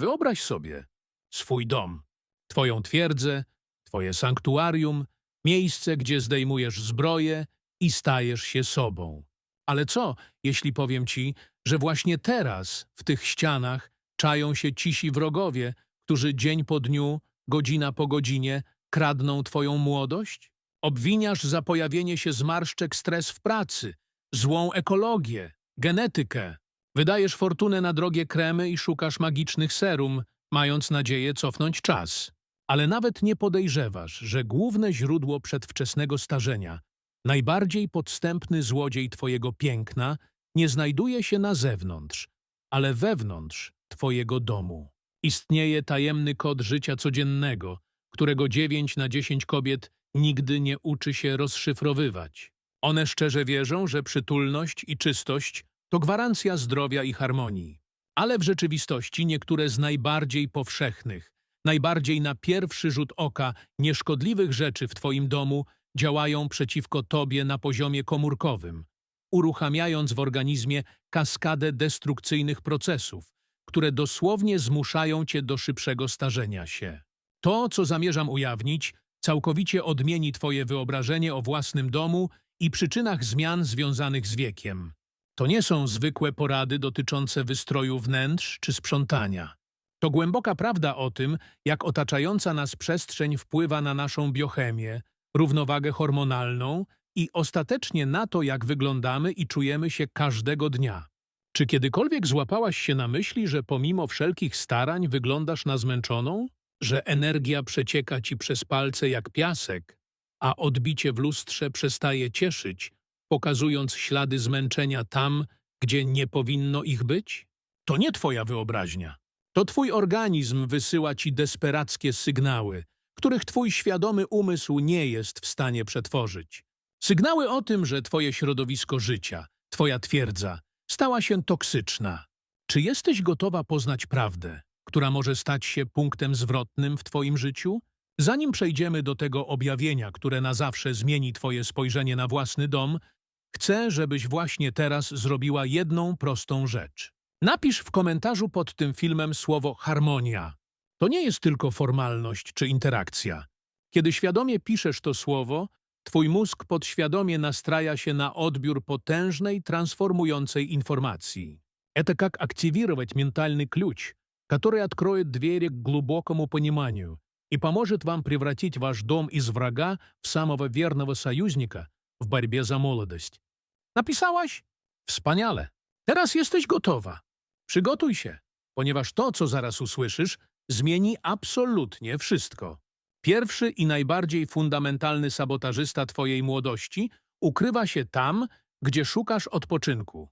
Wyobraź sobie swój dom, twoją twierdzę, twoje sanktuarium, miejsce, gdzie zdejmujesz zbroję i stajesz się sobą. Ale co, jeśli powiem ci, że właśnie teraz w tych ścianach czają się cisi wrogowie, którzy dzień po dniu, godzina po godzinie kradną twoją młodość? Obwiniasz za pojawienie się zmarszczek stres w pracy, złą ekologię, genetykę. Wydajesz fortunę na drogie kremy i szukasz magicznych serum, mając nadzieję cofnąć czas. Ale nawet nie podejrzewasz, że główne źródło przedwczesnego starzenia, najbardziej podstępny złodziej twojego piękna, nie znajduje się na zewnątrz, ale wewnątrz twojego domu. Istnieje tajemny kod życia codziennego, którego 9 na 10 kobiet nigdy nie uczy się rozszyfrowywać. One szczerze wierzą, że przytulność i czystość to gwarancja zdrowia i harmonii. Ale w rzeczywistości niektóre z najbardziej powszechnych, najbardziej na pierwszy rzut oka nieszkodliwych rzeczy w Twoim domu działają przeciwko Tobie na poziomie komórkowym, uruchamiając w organizmie kaskadę destrukcyjnych procesów, które dosłownie zmuszają Cię do szybszego starzenia się. To, co zamierzam ujawnić, całkowicie odmieni Twoje wyobrażenie o własnym domu i przyczynach zmian związanych z wiekiem. To nie są zwykłe porady dotyczące wystroju wnętrz czy sprzątania. To głęboka prawda o tym, jak otaczająca nas przestrzeń wpływa na naszą biochemię, równowagę hormonalną i ostatecznie na to, jak wyglądamy i czujemy się każdego dnia. Czy kiedykolwiek złapałaś się na myśli, że pomimo wszelkich starań wyglądasz na zmęczoną? Że energia przecieka ci przez palce jak piasek, a odbicie w lustrze przestaje cieszyć, pokazując ślady zmęczenia tam, gdzie nie powinno ich być? To nie twoja wyobraźnia. To twój organizm wysyła ci desperackie sygnały, których twój świadomy umysł nie jest w stanie przetworzyć. Sygnały o tym, że twoje środowisko życia, twoja twierdza, stała się toksyczna. Czy jesteś gotowa poznać prawdę, która może stać się punktem zwrotnym w twoim życiu? Zanim przejdziemy do tego objawienia, które na zawsze zmieni twoje spojrzenie na własny dom, chcę, żebyś właśnie teraz zrobiła jedną prostą rzecz. Napisz w komentarzu pod tym filmem słowo harmonia. To nie jest tylko formalność czy interakcja. Kiedy świadomie piszesz to słowo, twój mózg podświadomie nastraja się na odbiór potężnej, transformującej informacji. Это как активировать ментальный ключ, который откроет двери к глубокому пониманию и поможет вам превратить ваш дом из врага в самого верного союзника w borybie za młodość. Napisałaś? Wspaniale. Teraz jesteś gotowa. Przygotuj się, ponieważ to, co zaraz usłyszysz, zmieni absolutnie wszystko. Pierwszy i najbardziej fundamentalny sabotażysta twojej młodości ukrywa się tam, gdzie szukasz odpoczynku.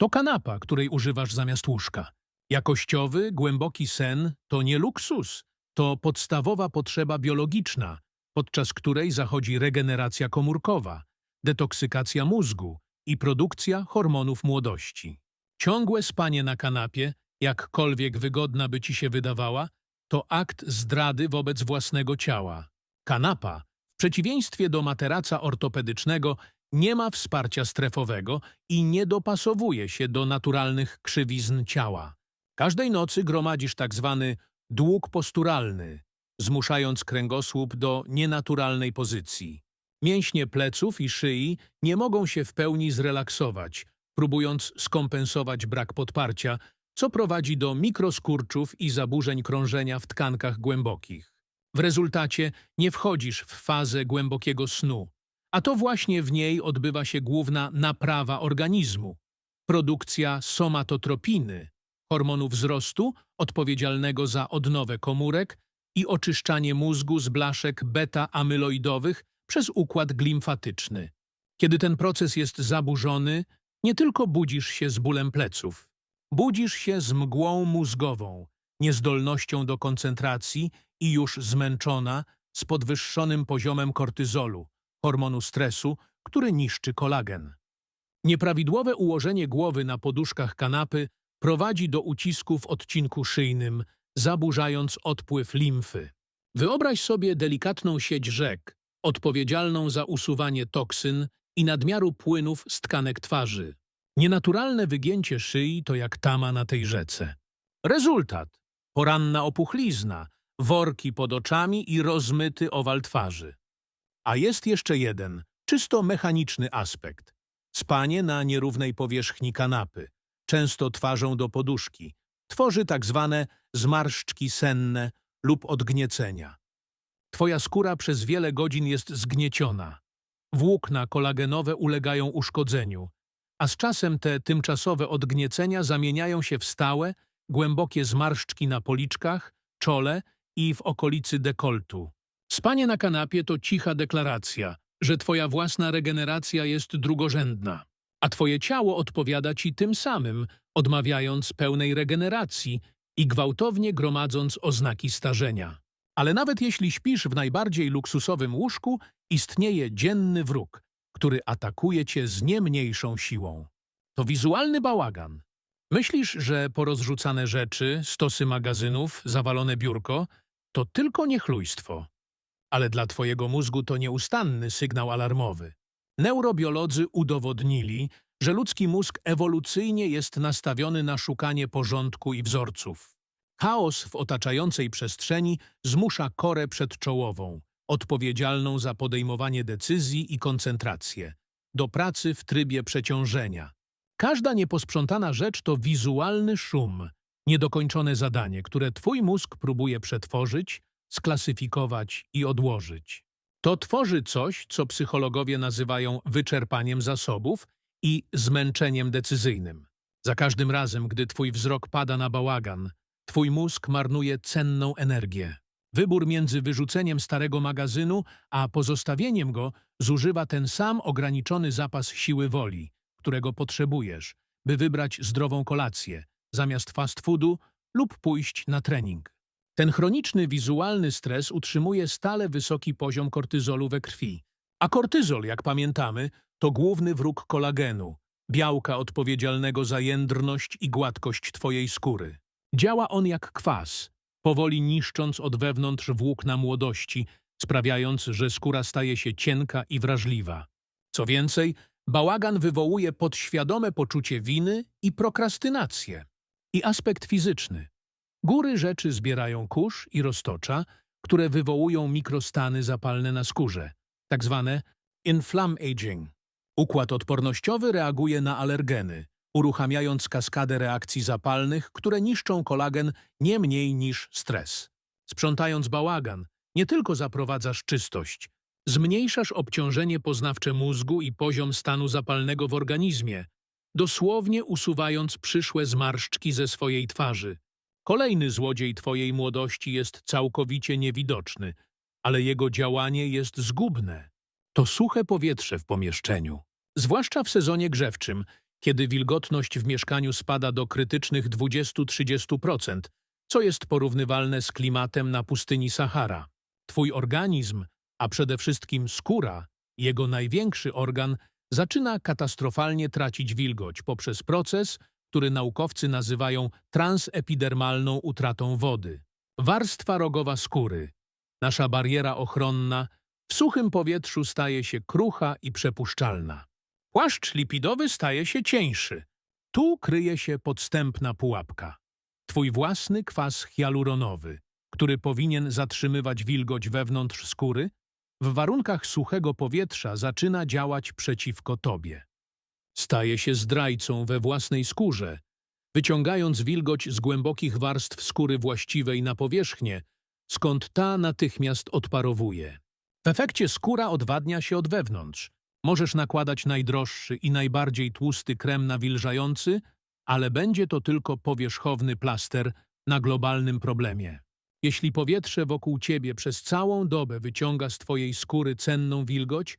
To kanapa, której używasz zamiast łóżka. Jakościowy, głęboki sen to nie luksus, to podstawowa potrzeba biologiczna, podczas której zachodzi regeneracja komórkowa, detoksykacja mózgu i produkcja hormonów młodości. Ciągłe spanie na kanapie, jakkolwiek wygodna by ci się wydawała, to akt zdrady wobec własnego ciała. Kanapa, w przeciwieństwie do materaca ortopedycznego, nie ma wsparcia strefowego i nie dopasowuje się do naturalnych krzywizn ciała. Każdej nocy gromadzisz tak zwany dług posturalny, zmuszając kręgosłup do nienaturalnej pozycji. Mięśnie pleców i szyi nie mogą się w pełni zrelaksować, próbując skompensować brak podparcia, co prowadzi do mikroskurczów i zaburzeń krążenia w tkankach głębokich. W rezultacie nie wchodzisz w fazę głębokiego snu, a to właśnie w niej odbywa się główna naprawa organizmu. Produkcja somatotropiny, hormonu wzrostu odpowiedzialnego za odnowę komórek i oczyszczanie mózgu z blaszek beta-amyloidowych przez układ glimfatyczny. Kiedy ten proces jest zaburzony, nie tylko budzisz się z bólem pleców, budzisz się z mgłą mózgową, niezdolnością do koncentracji i już zmęczona z podwyższonym poziomem kortyzolu, hormonu stresu, który niszczy kolagen. Nieprawidłowe ułożenie głowy na poduszkach kanapy prowadzi do ucisku w odcinku szyjnym, zaburzając odpływ limfy. Wyobraź sobie delikatną sieć rzek, odpowiedzialną za usuwanie toksyn i nadmiaru płynów z tkanek twarzy. Nienaturalne wygięcie szyi to jak tama na tej rzece. Rezultat poranna opuchlizna, worki pod oczami i rozmyty owal twarzy. A jest jeszcze jeden, czysto mechaniczny aspekt. Spanie na nierównej powierzchni kanapy, często twarzą do poduszki, tworzy tak zwane zmarszczki senne lub odgniecenia. Twoja skóra przez wiele godzin jest zgnieciona. Włókna kolagenowe ulegają uszkodzeniu, a z czasem te tymczasowe odgniecenia zamieniają się w stałe, głębokie zmarszczki na policzkach, czole i w okolicy dekoltu. Spanie na kanapie to cicha deklaracja, że twoja własna regeneracja jest drugorzędna, a twoje ciało odpowiada ci tym samym, odmawiając pełnej regeneracji i gwałtownie gromadząc oznaki starzenia. Ale nawet jeśli śpisz w najbardziej luksusowym łóżku, istnieje dzienny wróg, który atakuje cię z nie mniejszą siłą. To wizualny bałagan. Myślisz, że porozrzucane rzeczy, stosy magazynów, zawalone biurko to tylko niechlujstwo. Ale dla twojego mózgu to nieustanny sygnał alarmowy. Neurobiolodzy udowodnili, że ludzki mózg ewolucyjnie jest nastawiony na szukanie porządku i wzorców. Chaos w otaczającej przestrzeni zmusza korę przedczołową, odpowiedzialną za podejmowanie decyzji i koncentrację, do pracy w trybie przeciążenia. Każda nieposprzątana rzecz to wizualny szum, niedokończone zadanie, które twój mózg próbuje przetworzyć, sklasyfikować i odłożyć. To tworzy coś, co psychologowie nazywają wyczerpaniem zasobów i zmęczeniem decyzyjnym. Za każdym razem, gdy twój wzrok pada na bałagan, twój mózg marnuje cenną energię. Wybór między wyrzuceniem starego magazynu a pozostawieniem go zużywa ten sam ograniczony zapas siły woli, którego potrzebujesz, by wybrać zdrową kolację zamiast fast foodu lub pójść na trening. Ten chroniczny wizualny stres utrzymuje stale wysoki poziom kortyzolu we krwi. A kortyzol, jak pamiętamy, to główny wróg kolagenu, białka odpowiedzialnego za jędrność i gładkość twojej skóry. Działa on jak kwas, powoli niszcząc od wewnątrz włókna młodości, sprawiając, że skóra staje się cienka i wrażliwa. Co więcej, bałagan wywołuje podświadome poczucie winy i prokrastynację. I aspekt fizyczny. Góry rzeczy zbierają kurz i roztocza, które wywołują mikrostany zapalne na skórze, tak zwane inflammaging. Układ odpornościowy reaguje na alergeny, uruchamiając kaskadę reakcji zapalnych, które niszczą kolagen nie mniej niż stres. Sprzątając bałagan, nie tylko zaprowadzasz czystość, zmniejszasz obciążenie poznawcze mózgu i poziom stanu zapalnego w organizmie, dosłownie usuwając przyszłe zmarszczki ze swojej twarzy. Kolejny złodziej twojej młodości jest całkowicie niewidoczny, ale jego działanie jest zgubne. To suche powietrze w pomieszczeniu. Zwłaszcza w sezonie grzewczym, kiedy wilgotność w mieszkaniu spada do krytycznych 20-30%, co jest porównywalne z klimatem na pustyni Sahara. Twój organizm, a przede wszystkim skóra, jego największy organ, zaczyna katastrofalnie tracić wilgoć poprzez proces, który naukowcy nazywają transepidermalną utratą wody. Warstwa rogowa skóry, nasza bariera ochronna, w suchym powietrzu staje się krucha i przepuszczalna. Płaszcz lipidowy staje się cieńszy. Tu kryje się podstępna pułapka. Twój własny kwas hialuronowy, który powinien zatrzymywać wilgoć wewnątrz skóry, w warunkach suchego powietrza zaczyna działać przeciwko tobie. Staje się zdrajcą we własnej skórze, wyciągając wilgoć z głębokich warstw skóry właściwej na powierzchnię, skąd ta natychmiast odparowuje. W efekcie skóra odwadnia się od wewnątrz. Możesz nakładać najdroższy i najbardziej tłusty krem nawilżający, ale będzie to tylko powierzchowny plaster na globalnym problemie. Jeśli powietrze wokół ciebie przez całą dobę wyciąga z twojej skóry cenną wilgoć,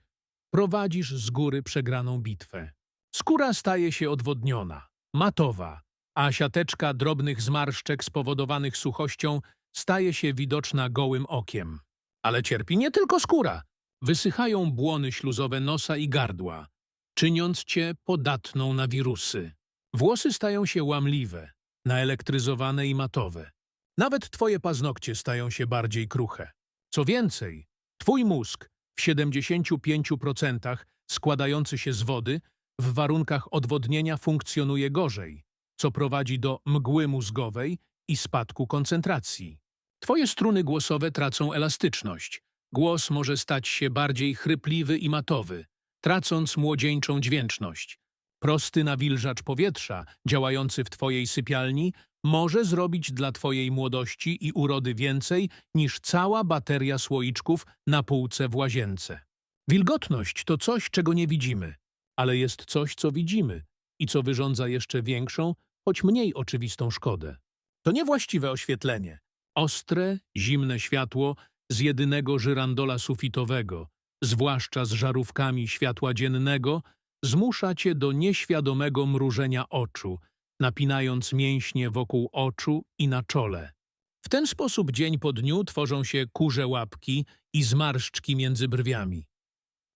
prowadzisz z góry przegraną bitwę. Skóra staje się odwodniona, matowa, a siateczka drobnych zmarszczek spowodowanych suchością staje się widoczna gołym okiem. Ale cierpi nie tylko skóra. Wysychają błony śluzowe nosa i gardła, czyniąc cię podatną na wirusy. Włosy stają się łamliwe, naelektryzowane i matowe. Nawet twoje paznokcie stają się bardziej kruche. Co więcej, twój mózg w 75% składający się z wody w warunkach odwodnienia funkcjonuje gorzej, co prowadzi do mgły mózgowej i spadku koncentracji. Twoje struny głosowe tracą elastyczność. Głos może stać się bardziej chrypliwy i matowy, tracąc młodzieńczą dźwięczność. Prosty nawilżacz powietrza, działający w Twojej sypialni, może zrobić dla Twojej młodości i urody więcej niż cała bateria słoiczków na półce w łazience. Wilgotność to coś, czego nie widzimy, ale jest coś, co widzimy i co wyrządza jeszcze większą, choć mniej oczywistą szkodę. To niewłaściwe oświetlenie. Ostre, zimne światło z jedynego żyrandola sufitowego, zwłaszcza z żarówkami światła dziennego, zmusza cię do nieświadomego mrużenia oczu, napinając mięśnie wokół oczu i na czole. W ten sposób dzień po dniu tworzą się kurze łapki i zmarszczki między brwiami.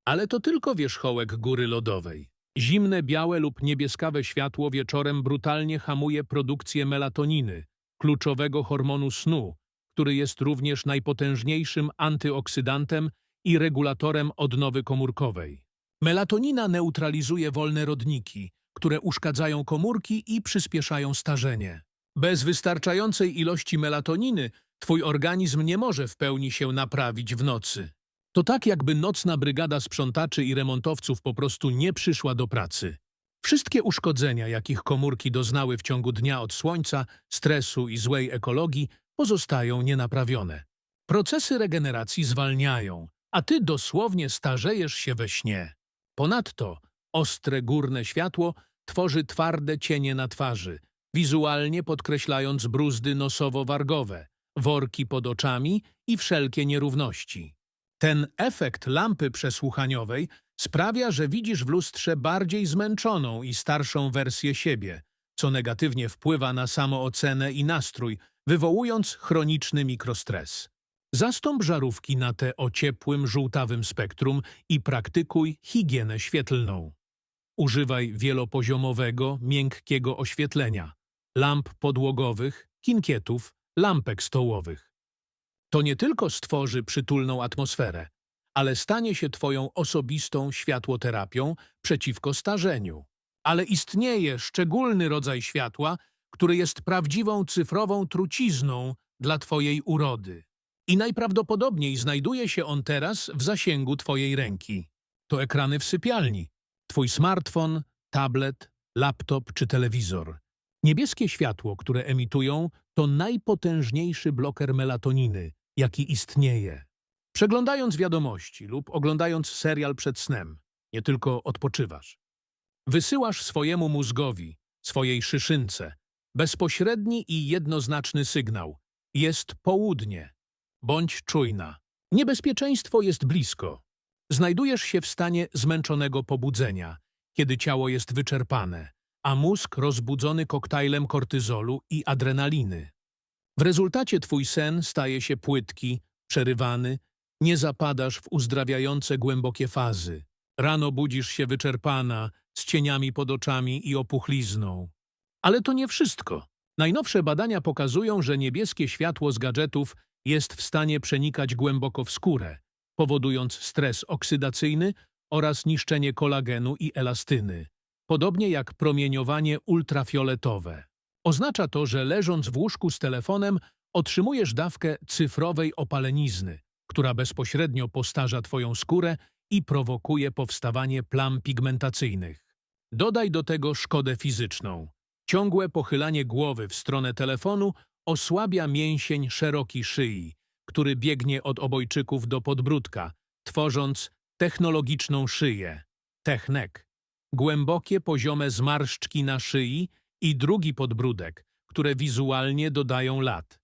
Ale to tylko wierzchołek góry lodowej. Zimne, białe lub niebieskawe światło wieczorem brutalnie hamuje produkcję melatoniny, kluczowego hormonu snu, który jest również najpotężniejszym antyoksydantem i regulatorem odnowy komórkowej. Melatonina neutralizuje wolne rodniki, które uszkadzają komórki i przyspieszają starzenie. Bez wystarczającej ilości melatoniny twój organizm nie może w pełni się naprawić w nocy. To tak, jakby nocna brygada sprzątaczy i remontowców po prostu nie przyszła do pracy. Wszystkie uszkodzenia, jakich komórki doznały w ciągu dnia od słońca, stresu i złej ekologii, pozostają nienaprawione. Procesy regeneracji zwalniają, a ty dosłownie starzejesz się we śnie. Ponadto ostre górne światło tworzy twarde cienie na twarzy, wizualnie podkreślając bruzdy nosowo-wargowe, worki pod oczami i wszelkie nierówności. Ten efekt lampy przesłuchaniowej sprawia, że widzisz w lustrze bardziej zmęczoną i starszą wersję siebie, co negatywnie wpływa na samoocenę i nastrój, wywołując chroniczny mikrostres. Zastąp żarówki na te o ciepłym, żółtawym spektrum i praktykuj higienę świetlną. Używaj wielopoziomowego, miękkiego oświetlenia, lamp podłogowych, kinkietów, lampek stołowych. To nie tylko stworzy przytulną atmosferę, ale stanie się Twoją osobistą światłoterapią przeciwko starzeniu. Ale istnieje szczególny rodzaj światła, który jest prawdziwą cyfrową trucizną dla Twojej urody. I najprawdopodobniej znajduje się on teraz w zasięgu Twojej ręki. To ekrany w sypialni, Twój smartfon, tablet, laptop czy telewizor. Niebieskie światło, które emitują, to najpotężniejszy bloker melatoniny, jaki istnieje. Przeglądając wiadomości lub oglądając serial przed snem, nie tylko odpoczywasz. Wysyłasz swojemu mózgowi, swojej szyszynce, bezpośredni i jednoznaczny sygnał. Jest południe. Bądź czujna. Niebezpieczeństwo jest blisko. Znajdujesz się w stanie zmęczonego pobudzenia, kiedy ciało jest wyczerpane, a mózg rozbudzony koktajlem kortyzolu i adrenaliny. W rezultacie twój sen staje się płytki, przerywany, nie zapadasz w uzdrawiające głębokie fazy. Rano budzisz się wyczerpana, z cieniami pod oczami i opuchlizną. Ale to nie wszystko. Najnowsze badania pokazują, że niebieskie światło z gadżetów jest w stanie przenikać głęboko w skórę, powodując stres oksydacyjny oraz niszczenie kolagenu i elastyny, podobnie jak promieniowanie ultrafioletowe. Oznacza to, że leżąc w łóżku z telefonem otrzymujesz dawkę cyfrowej opalenizny, która bezpośrednio postarza Twoją skórę i prowokuje powstawanie plam pigmentacyjnych. Dodaj do tego szkodę fizyczną. Ciągłe pochylanie głowy w stronę telefonu osłabia mięsień szeroki szyi, który biegnie od obojczyków do podbródka, tworząc technologiczną szyję, technek. Głębokie, poziome zmarszczki na szyi i drugi podbródek, które wizualnie dodają lat.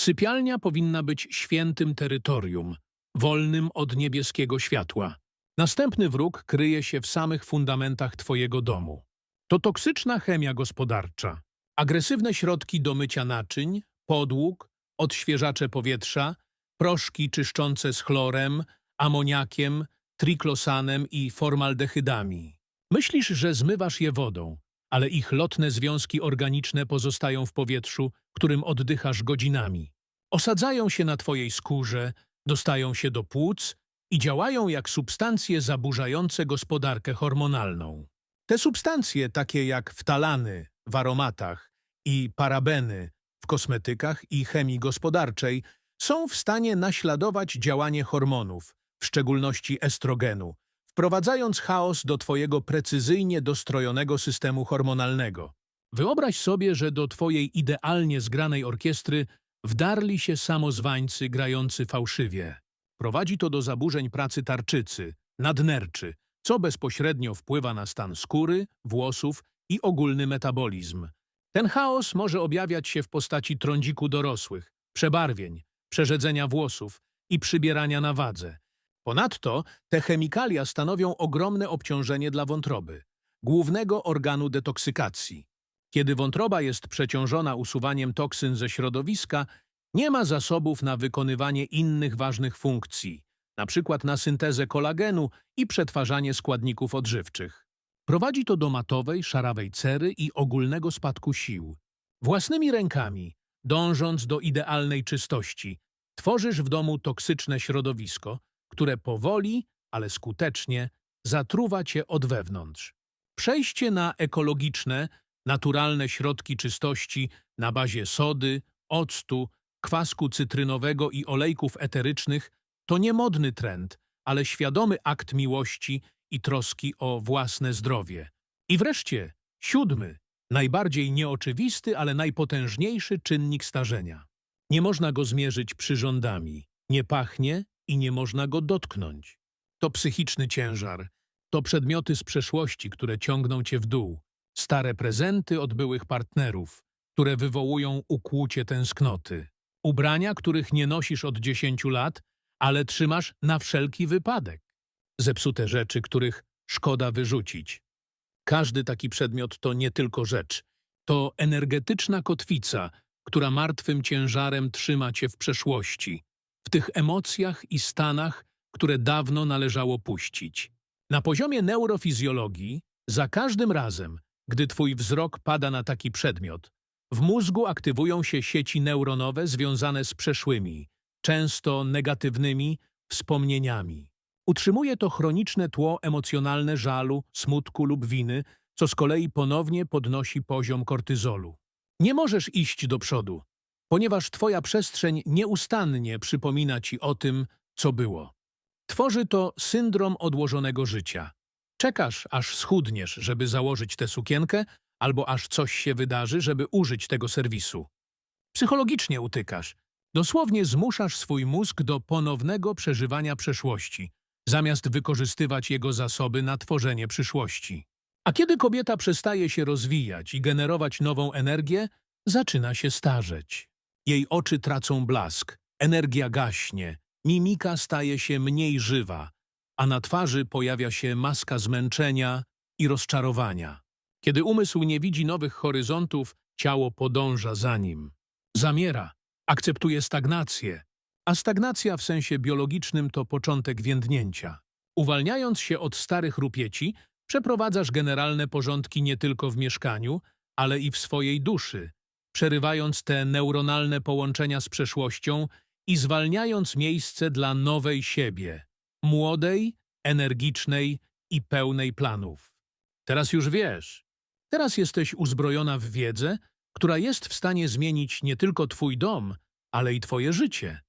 Sypialnia powinna być świętym terytorium, wolnym od niebieskiego światła. Następny wróg kryje się w samych fundamentach Twojego domu. To toksyczna chemia gospodarcza, agresywne środki do mycia naczyń, podłóg, odświeżacze powietrza, proszki czyszczące z chlorem, amoniakiem, triklosanem i formaldehydami. Myślisz, że zmywasz je wodą, ale ich lotne związki organiczne pozostają w powietrzu, którym oddychasz godzinami. Osadzają się na twojej skórze, dostają się do płuc i działają jak substancje zaburzające gospodarkę hormonalną. Te substancje, takie jak ftalany w aromatach i parabeny w kosmetykach i chemii gospodarczej są w stanie naśladować działanie hormonów, w szczególności estrogenu, wprowadzając chaos do Twojego precyzyjnie dostrojonego systemu hormonalnego. Wyobraź sobie, że do Twojej idealnie zgranej orkiestry wdarli się samozwańcy grający fałszywie. Prowadzi to do zaburzeń pracy tarczycy, nadnerczy, co bezpośrednio wpływa na stan skóry, włosów i ogólny metabolizm. Ten chaos może objawiać się w postaci trądziku dorosłych, przebarwień, przerzedzenia włosów i przybierania na wadze. Ponadto te chemikalia stanowią ogromne obciążenie dla wątroby, głównego organu detoksykacji. Kiedy wątroba jest przeciążona usuwaniem toksyn ze środowiska, nie ma zasobów na wykonywanie innych ważnych funkcji, np. na syntezę kolagenu i przetwarzanie składników odżywczych. Prowadzi to do matowej, szarawej cery i ogólnego spadku sił. Własnymi rękami, dążąc do idealnej czystości, tworzysz w domu toksyczne środowisko, które powoli, ale skutecznie zatruwa cię od wewnątrz. Przejście na ekologiczne, naturalne środki czystości na bazie sody, octu, kwasku cytrynowego i olejków eterycznych to nie modny trend, ale świadomy akt miłości i troski o własne zdrowie. I wreszcie, siódmy, najbardziej nieoczywisty, ale najpotężniejszy czynnik starzenia. Nie można go zmierzyć przyrządami, nie pachnie i nie można go dotknąć. To psychiczny ciężar, to przedmioty z przeszłości, które ciągną cię w dół, stare prezenty od byłych partnerów, które wywołują ukłucie tęsknoty, ubrania, których nie nosisz od dziesięciu lat, ale trzymasz na wszelki wypadek, zepsute rzeczy, których szkoda wyrzucić. Każdy taki przedmiot to nie tylko rzecz, to energetyczna kotwica, która martwym ciężarem trzyma cię w przeszłości, w tych emocjach i stanach, które dawno należało puścić. Na poziomie neurofizjologii, za każdym razem, gdy twój wzrok pada na taki przedmiot, w mózgu aktywują się sieci neuronowe związane z przeszłymi, często negatywnymi wspomnieniami. Utrzymuje to chroniczne tło emocjonalne żalu, smutku lub winy, co z kolei ponownie podnosi poziom kortyzolu. Nie możesz iść do przodu, ponieważ twoja przestrzeń nieustannie przypomina ci o tym, co było. Tworzy to syndrom odłożonego życia. Czekasz, aż schudniesz, żeby założyć tę sukienkę, albo aż coś się wydarzy, żeby użyć tego serwisu. Psychologicznie utykasz. Dosłownie zmuszasz swój mózg do ponownego przeżywania przeszłości, zamiast wykorzystywać jego zasoby na tworzenie przyszłości. A kiedy kobieta przestaje się rozwijać i generować nową energię, zaczyna się starzeć. Jej oczy tracą blask, energia gaśnie, mimika staje się mniej żywa, a na twarzy pojawia się maska zmęczenia i rozczarowania. Kiedy umysł nie widzi nowych horyzontów, ciało podąża za nim. Zamiera, akceptuje stagnację, a stagnacja w sensie biologicznym to początek więdnięcia. Uwalniając się od starych rupieci, przeprowadzasz generalne porządki nie tylko w mieszkaniu, ale i w swojej duszy, przerywając te neuronalne połączenia z przeszłością i zwalniając miejsce dla nowej siebie, młodej, energicznej i pełnej planów. Teraz już wiesz. Teraz jesteś uzbrojona w wiedzę, która jest w stanie zmienić nie tylko twój dom, ale i twoje życie.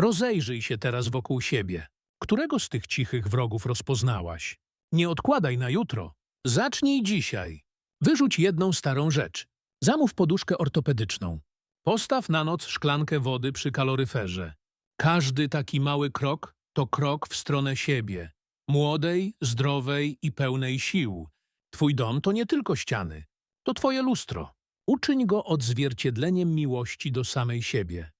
Rozejrzyj się teraz wokół siebie. Którego z tych cichych wrogów rozpoznałaś? Nie odkładaj na jutro. Zacznij dzisiaj. Wyrzuć jedną starą rzecz. Zamów poduszkę ortopedyczną. Postaw na noc szklankę wody przy kaloryferze. Każdy taki mały krok to krok w stronę siebie. Młodej, zdrowej i pełnej sił. Twój dom to nie tylko ściany. To twoje lustro. Uczyń go odzwierciedleniem miłości do samej siebie.